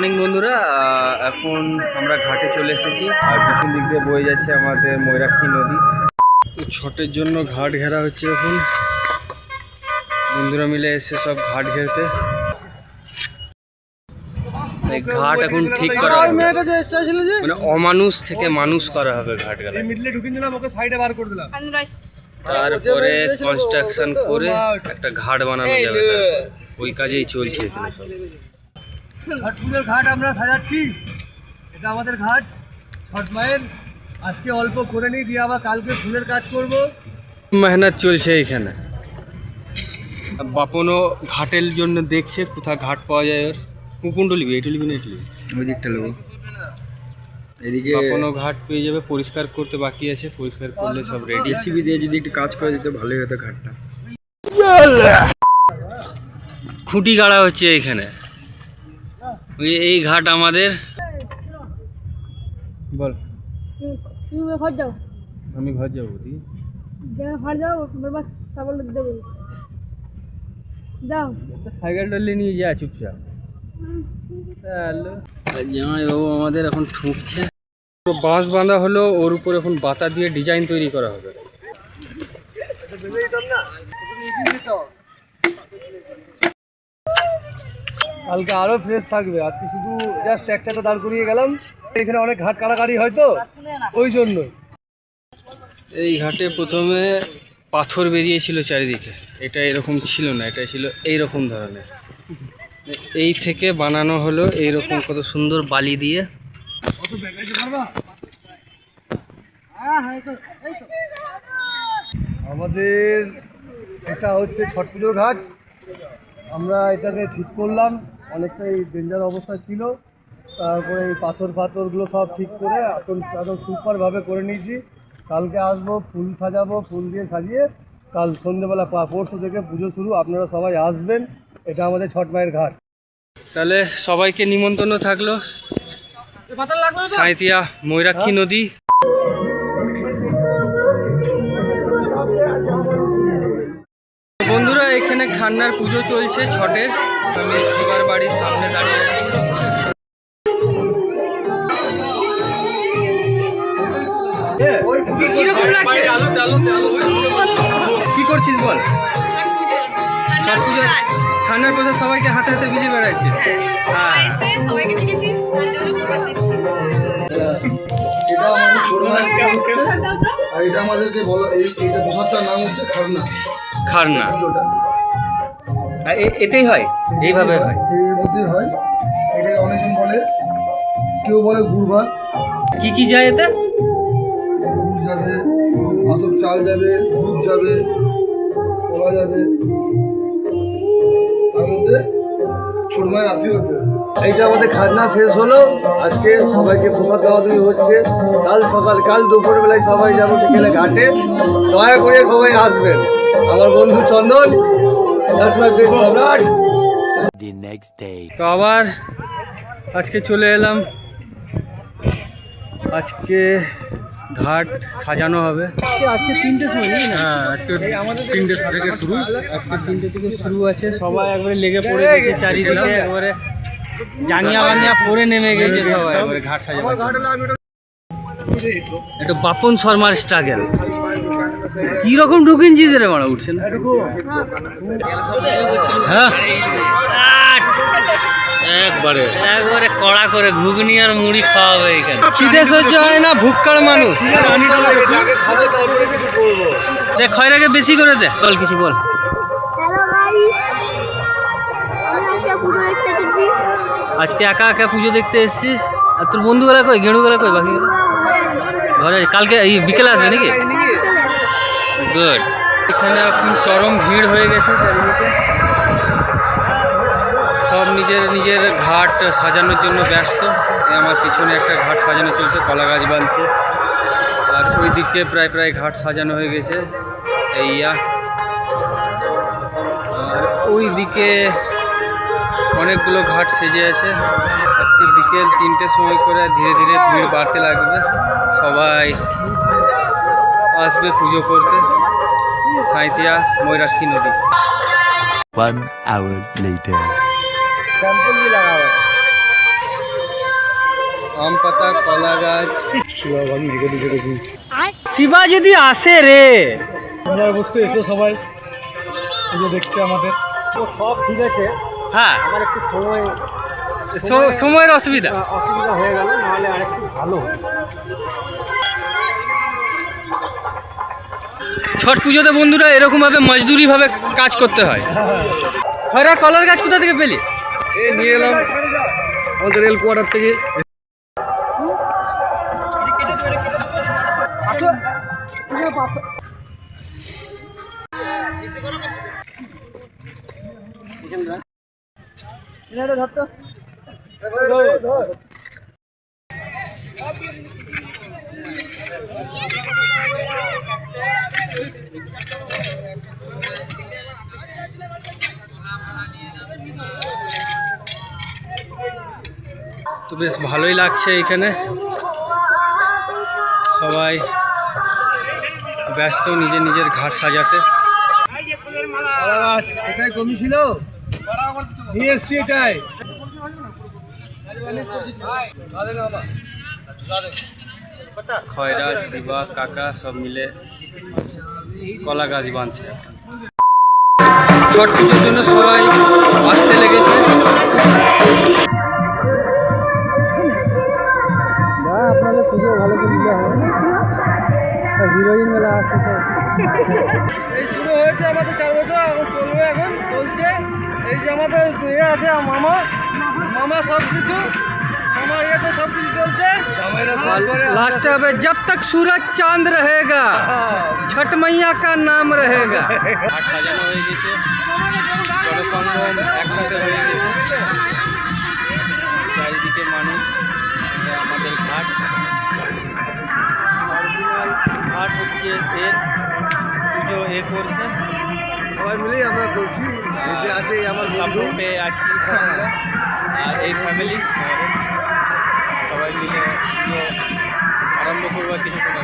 Morning বন্ধুরা। আহ, এখন আমরা ঘাটে চলে এসেছি। আর পিছন দিক দিয়ে বয়ে যাচ্ছে আমাদের ময়ূরাক্ষী নদী। তো ছটের জন্য ঘাট ঘেরা হচ্ছে এখন। বন্ধুরা মিলে এসে সব ঘাট ঘেরতে। ঘাট এখন ঠিক করা হবে। মানে অমানুষ থেকে মানুষ করা হবে ঘাট গেলা মিডলে ঢুকিয়ে দিলাম ওকে সাইডে বার করে দিলাম। তারপরে কনস্ট্রাকশন করে একটা ঘাট বানানো যাবে ওই কাজেই চলছে এখানে সব। ছট পুজোর ঘাট আমরা সাজাচ্ছি। এটা আমাদের ঘাট ছট মায়ের। আজকে অল্প করে নিই দিয়ে আবার কালকে ফুলের কাজ করব। মেহনত চলছে এখানে। বাপনও ঘাটের জন্য দেখছে কোথা ঘাট পাওয়া যায় ওর। কোনটা লিবি এটা লিবি না এটা লিবি ওই দিকটা নেব এদিকে কোনো ঘাট পেয়ে যাবে পরিষ্কার করতে বাকি আছে পরিষ্কার করলে সব রেডি এসিবি দিয়ে যদি একটু কাজ করে দিতে ভালোই হতো ঘাটটা। খুঁটি গাড়া হচ্ছে এইখানে ওই এই ঘাট আমাদের। বল। তুমি ঘর যাও। আমি ঘর যাব দি ঘর যাও বলবা সাবল দেবো। যাও। সাইকেল ডলে নিয়ে যা চুপচাপ। জামাই বাবু আমাদের এখন ঠুকছে। বাঁশ বাঁধা হলো ওর উপর এখন বাতা দিয়ে ডিজাইন তৈরি করা হবে। কালকে আরও ফ্রেশ থাকবে। আজকে শুধু জাস্ট একটাটা দাঁড় করিয়ে গেলাম। এখানে অনেক ঘাট কাড়াকাড়ি হয়তো ওই জন্য। এই ঘাটে প্রথমে পাথর বেরিয়েছিল চারিদিকে। এটা এরকম ছিল না এটা ছিল এই রকম ধরনের। এই থেকে বানানো হলো এই রকম কত সুন্দর বালি দিয়ে। আমাদের এটা হচ্ছে ছট পুজোর ঘাট। আমরা এটাকে ঠিক করলাম। অনেকটাই ডেঞ্জার অবস্থা ছিল। তারপরে এই পাথর ফাথরগুলো সব ঠিক করে এখন একদম সুপারভাবে করে নিয়েছি। কালকে আসব ফুল সাজাবো ফুল দিয়ে সাজিয়ে কাল সন্ধ্যেবেলা পা- পরশু থেকে পুজো শুরু। আপনারা সবাই আসবেন। এটা আমাদের ছট মায়ের ঘাট। তাহলে সবাইকে নিমন্ত্রণ থাকল। সাঁইতিয়া ময়ূরাক্ষী নদী। এখানে খান্নার পুজো চলছে ছটের আমি শিবার বাড়ির সামনে দাঁড়িয়ে আছি। কি করছিস বল? খান্নার পুজো সবাইকে হাতে হাতে বিলিয়ে বেড়াচ্ছে। হ্যাঁ। দিচ্ছি। এটা আমাদের ছোট আর এটা আমাদেরকে বলা এই এইটা প্রসাদটার নাম হচ্ছে খারনা খারনা। আর এ- এটাই হয়? এইভাবে হয় এর মধ্যে হয়। এটাকে অনেকজন বলে কেউ বলে গুড় কি কি যায় এতে? গুড় যাবে আতপ চাল যাবে দুধ যাবে কলা যাবে। তার মধ্যে ছোট মায়ের আশীর্বাদ দেবে। এই যে আমাদের খাজনা শেষ হলো আজকে সবাইকে প্রসাদ দেওয়া দেওয়া হচ্ছে। কাল সকাল কাল দুপুর বেলায় সবাই যাব বিকেলে ঘাটে। দয়া করে সবাই আসবেন। আমার বন্ধু চন্দন that's my friend সম্রাট। তো আবার আজকে চলে এলাম। আজকে ঘাট সাজানো হবে। আজকে তিনটে সময় হ্যাঁ আজকে তিনটে থেকে শুরু। আজকে তিনটে থেকে শুরু আছে। সবাই একবারে লেগে পড়ে গেছে চারিদিকে। একবারে জাঙ্গিয়া বাঙ্গিয়া পরে নেমে গেছে সবাই একবারে ঘাট সাজানো একটু বাপন শর্মার স্ট্রাগেল কি রকম ঢুকিনছিস রে মারা উঠছে না হ্যাঁ। একবারে। একবারে কড়া করে ঘুগনি আর মুড়ি খাওয়াবে এখানে। খিদে সহ্য হয় না ভুক্কার মানুষ। দে খয়রাকে বেশি করে দে। বল কিছু বল। হ্যালো গাইস আমি আজকে পুজো দেখতে এসেছি। আজকে একা একা পুজো দেখতে এসেছিস? আর তোর বন্ধুগুলা কই? গেঁড়ুগুলা কই? বাকি ঘরে কালকে এই বিকেলে আসবে নাকি? গুড এখানে এখন চরম ভিড় হয়ে গেছে চারিদিকে। সব নিজের নিজের ঘাট সাজানোর জন্য ব্যস্ত। আমার পিছনে একটা ঘাট সাজানো চলছে, কলা গাছ বাঁধছে আর ওই দিকে প্রায় প্রায় ঘাট সাজানো হয়ে গেছে। এই ইয়া। আর ওই দিকে অনেকগুলো ঘাট সেজে আছে। আজকে বিকেল তিনটের সময় করে ধীরে ধীরে ভিড় বাড়তে লাগবে। সবাই আসবে পুজো করতে। সাঁইতিয়া ময়ূরাক্ষী নদী। One hour later. স্যাম্পল কি লাগাবো আম পাতা কলা গাছ। শিবা যদি আসে রে তোমরা বুঝতে এসো সবাই এই দেখতে আমাদের। তো সব ঠিক আছে। হ্যাঁ। আমার একটু সময় সময়ের অসুবিধা। অসুবিধা হয়ে গেল নাহলে আরেকটু ভালো ছট পুজোতে বন্ধুরা এরকম ভাবে মজদুরি ভাবে কাজ করতে হয়। খয়রা কলার গাছ কোথা থেকে পেলি? এ নিয়ে এলাম আমাদের রেল কোয়ার্টার থেকে তো বেশ ভালোই লাগছে এখানে। সবাই ব্যস্ত নিজের নিজের ঘাট সাজাতে। এটাই কমি ছিল? নিয়ে এসছি এটাই। খয়রা শিবা কাকা সব মিলে কলা গাছ বাঁধছে ছট পুজোর জন্য সবাই আসতে লেগেছে। আপনাদের পুজো ভালো হিরোইন মেলা আসছে এই শুরু হয়েছে আমাদের চার বছর এখন চলবে এখন চলছে। এই যে আমাদের ইয়ে আছে মামা। মামা সব কিছু लास्ट में जब तक सूरज चांद रहेगा छठ मैया का नाम रहेगा ঘাট সাজানো হয়ে গেছে জনসংগম একসাথে হয়ে গেছে চারিদিকে মানুষ এটা আমাদের ঘাট অরিজিনাল ঘাট হচ্ছে এর পুজো এ করছে সবাই মিলেই আমরা করছি এই যে আছে এই আমার বন্ধু সাপোর্টে আছি আমরা। আর এই ফ্যামিলি সবাই মিলে পুজো আরম্ভ করব আর কিছুক্ষণ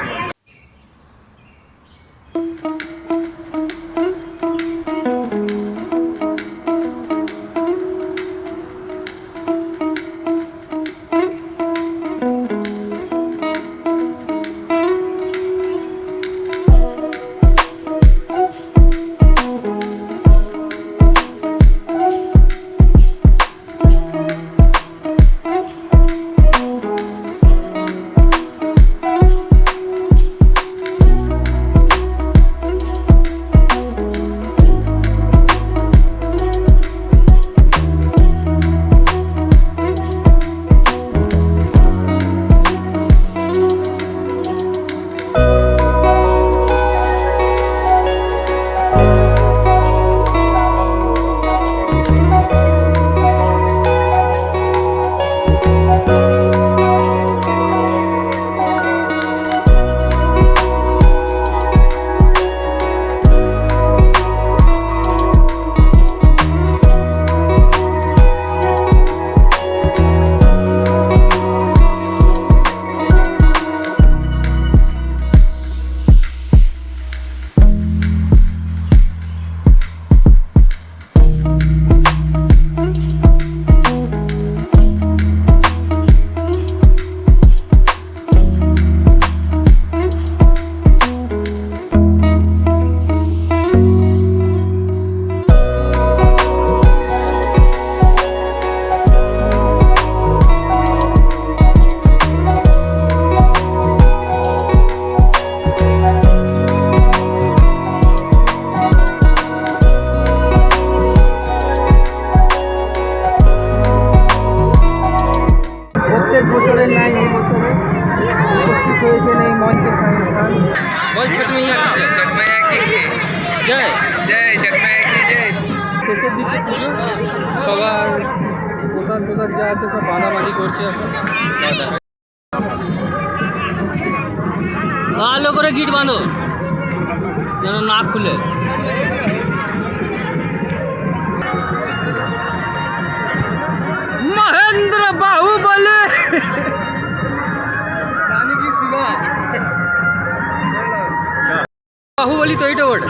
সবার পোশাক টোশাক যা আছে সব বাঁধাবাঁধি করছে। ভালো করে গিট বাঁধো যেন না খুলে। মহেন্দ্র বাহু বলে। জানি কি বাহুবলি তো এইটা ওটা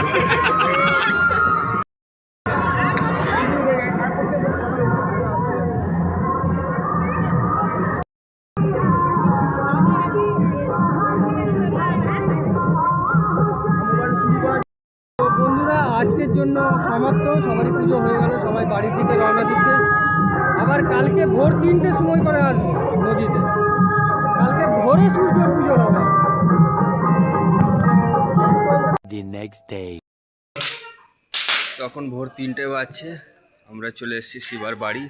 the next day. তখন ভোর তিনটে বাজছে আমরা চলে এসেছি শিবার বাড়ি।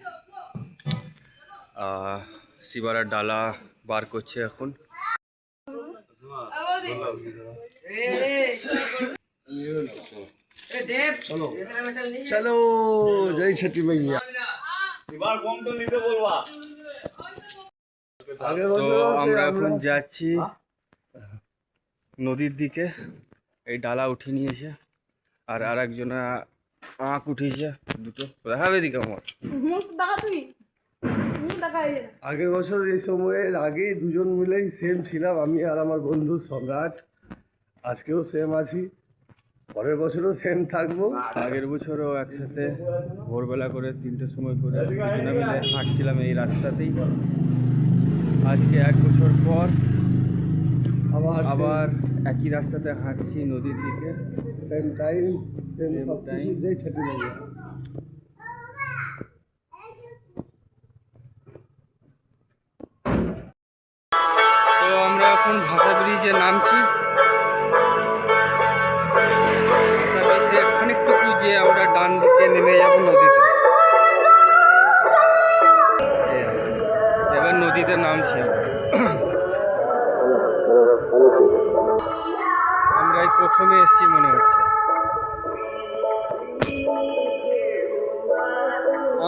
আহ, শিবারা ডালা বার করছে এখন। চলো জয় ছটি মাইয়া। তো আমরা এখন যাচ্ছি নদীর দিকে। এই ডালা উঠে নিয়েছে আর আর একজনা আঁক উঠিয়েছে দুটো। দেখাবে দিকে আমার। মুখ দেখা তুই মুখ দেখা এই আগের বছর এই সময়ের আগেই দুজন মিলেই সেম ছিলাম আমি আর আমার বন্ধু সম্রাট। আজকেও সেম আছি। পরের বছরও সেম থাকব। আগের বছরও একসাথে ভোরবেলা করে তিনটের সময় করে দুজনে মিলে হাঁটছিলাম এই রাস্তাতেই। আজকে এক বছর পর আবার আবার একই রাস্তাতে হাঁটছি নদীর দিকে সেম টাইম সেম জয় ছটি মাইয়া তো আমরা এখন ভাষা ব্রিজে নামছি ভাষা ব্রিজে খানিকটুকু যে আমরা ডান দিকে নেমে যাব নদীতে। এবার নদীতে নামছি আমরা। প্রথমে এসছি মনে হচ্ছে।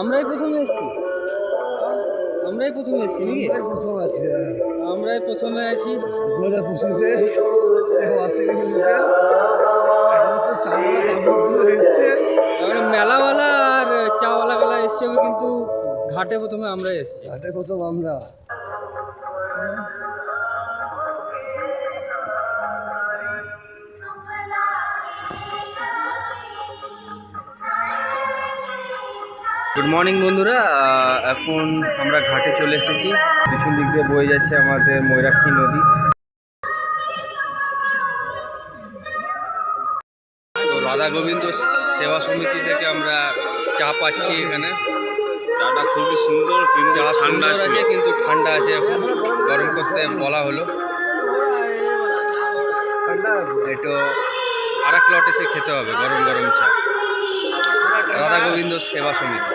আমরাই প্রথমে এসছি। আমরাই প্রথমে এসছি নাকি? প্রথম আছে আমরাই প্রথমে আছি। দু হাজার পঁচিশে মেলাওয়ালা আর চাওয়ালা গেলা এসছে কিন্তু ঘাটে প্রথমে আমরাই এসছি। ঘাটে প্রথম আমরা। গুড মর্নিং বন্ধুরা। এখন আমরা ঘাটে চলে এসেছি। পিছন দিক দিয়ে বয়ে যাচ্ছে আমাদের ময়ূরাক্ষী নদী। তো রাধা গোবিন্দ সেবা সমিতি থেকে আমরা চা পাচ্ছি এখানে। চাটা খুবই সুন্দর কিন্তু চা ঠান্ডা আছে কিন্তু ঠান্ডা আছে এখন। গরম করতে বলা হলো। একটু আর এক লট এসে খেতে হবে গরম গরম চা। রাধা গোবিন্দ সেবা সমিতি।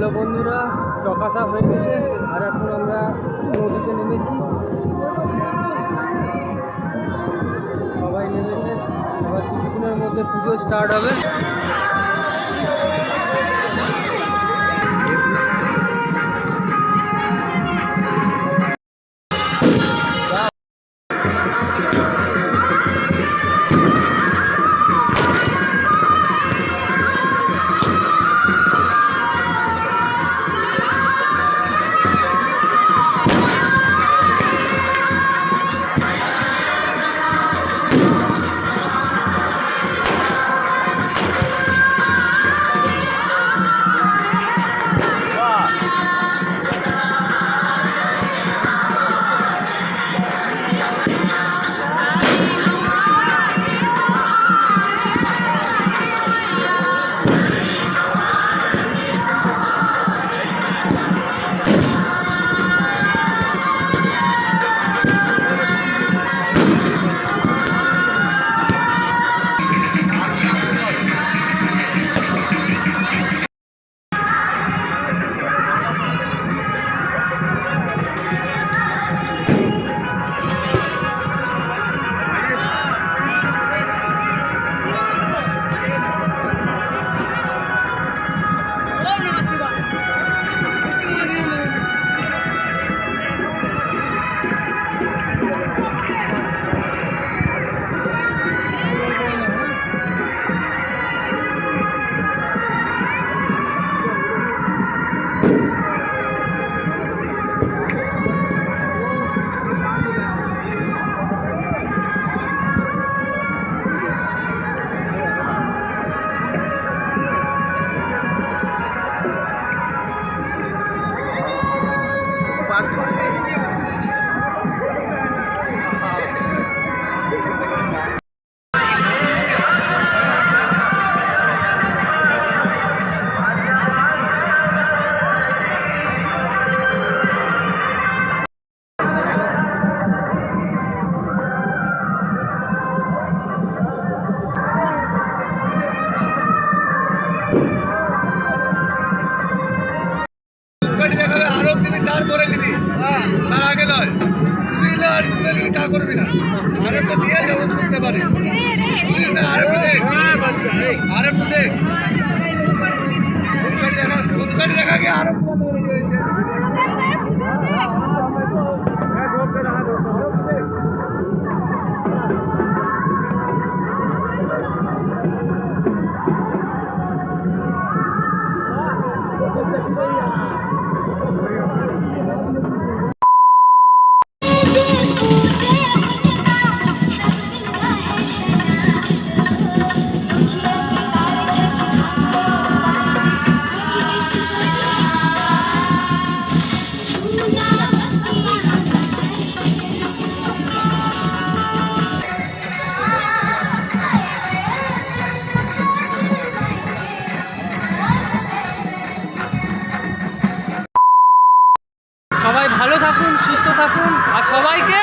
Hello বন্ধুরা চকাশা হয়ে গেছে। আর এখন আমরা নদীতে নেমেছি। সবাই নেমেছে। আবার কিছুক্ষণের মধ্যে পুজো স্টার্ট হবে। সবাইকে